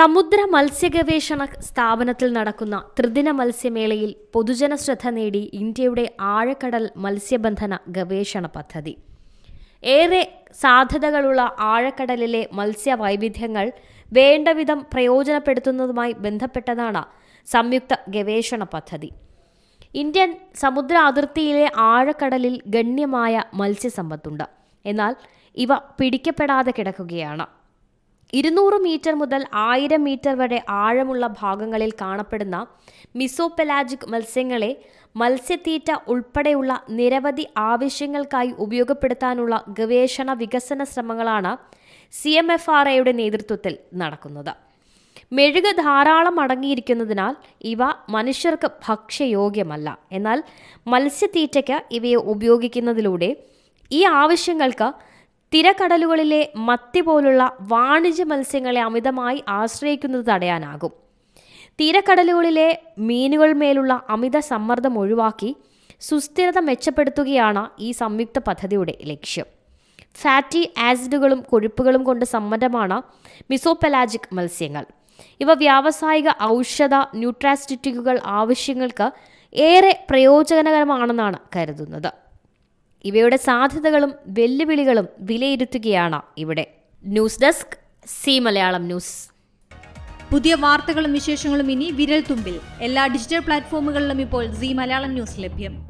സമുദ്ര മത്സ്യഗവേഷണ സ്ഥാപനത്തിൽ നടക്കുന്ന ത്രിദിന മത്സ്യമേളയിൽ പൊതുജന ശ്രദ്ധ നേടി ഇന്ത്യയുടെ ആഴക്കടൽ മത്സ്യബന്ധന ഗവേഷണ പദ്ധതി. ഏറെ സാധ്യതകളുള്ള ആഴക്കടലിലെ മത്സ്യവൈവിധ്യങ്ങൾ വേണ്ടവിധം പ്രയോജനപ്പെടുത്തുന്നതുമായി ബന്ധപ്പെട്ടതാണ് സംയുക്ത ഗവേഷണ പദ്ധതി. ഇന്ത്യൻ സമുദ്ര അതിർത്തിയിലെ ആഴക്കടലിൽ ഗണ്യമായ മത്സ്യസമ്പത്തുണ്ട്. എന്നാൽ ഇവ പിടിക്കപ്പെടാതെ കിടക്കുകയാണ്. ഇരുന്നൂറ് മീറ്റർ മുതൽ ആയിരം മീറ്റർ വരെ ആഴമുള്ള ഭാഗങ്ങളിൽ കാണപ്പെടുന്ന മിസോപെലാജിക് മത്സ്യങ്ങളെ മത്സ്യത്തീറ്റ ഉൾപ്പെടെയുള്ള നിരവധി ആവശ്യങ്ങൾക്കായി ഉപയോഗപ്പെടുത്താനുള്ള ഗവേഷണ വികസന ശ്രമങ്ങളാണ് സി എം എഫ് ആർ എയുടെ നേതൃത്വത്തിൽ നടക്കുന്നത്. മെഴുക് ധാരാളം അടങ്ങിയിരിക്കുന്നതിനാൽ ഇവ മനുഷ്യർക്ക് ഭക്ഷ്യയോഗ്യമല്ല. എന്നാൽ മത്സ്യത്തീറ്റയ്ക്ക് ഇവയെ ഉപയോഗിക്കുന്നതിലൂടെ ഈ ആവശ്യങ്ങൾക്ക് തിരക്കടലുകളിലെ മത്തി പോലുള്ള വാണിജ്യ മത്സ്യങ്ങളെ അമിതമായി ആശ്രയിക്കുന്നത് തടയാനാകും. തീരക്കടലുകളിലെ മീനുകൾ മേലുള്ള അമിത സമ്മർദ്ദം ഒഴിവാക്കി സുസ്ഥിരത മെച്ചപ്പെടുത്തുകയാണ് ഈ സംയുക്ത പദ്ധതിയുടെ ലക്ഷ്യം. ഫാറ്റി ആസിഡുകളും കൊഴുപ്പുകളും കൊണ്ട് സമ്മതമാണ് മിസോപെലാജിക് മത്സ്യങ്ങൾ. ഇവ വ്യാവസായിക ഔഷധ ന്യൂട്രാസ്റ്റിറ്റിക്കുകൾ ആവശ്യങ്ങൾക്ക് ഏറെ പ്രയോജനകരമാണെന്നാണ് കരുതുന്നത്. ഇവയുടെ സാധ്യതകളും വെല്ലുവിളികളും വിലയിരുത്തുകയാണ് ഇവിടെ. News desk Zee Malayalam news. പുതിയ വാർത്തകളും വിശേഷങ്ങളും ഇനി വിരൽ തുമ്പിൽ എല്ലാ ഡിജിറ്റൽ പ്ലാറ്റ്ഫോമുകളിലും ഇപ്പോൾ സി മലയാളം ന്യൂസ് ലഭ്യം.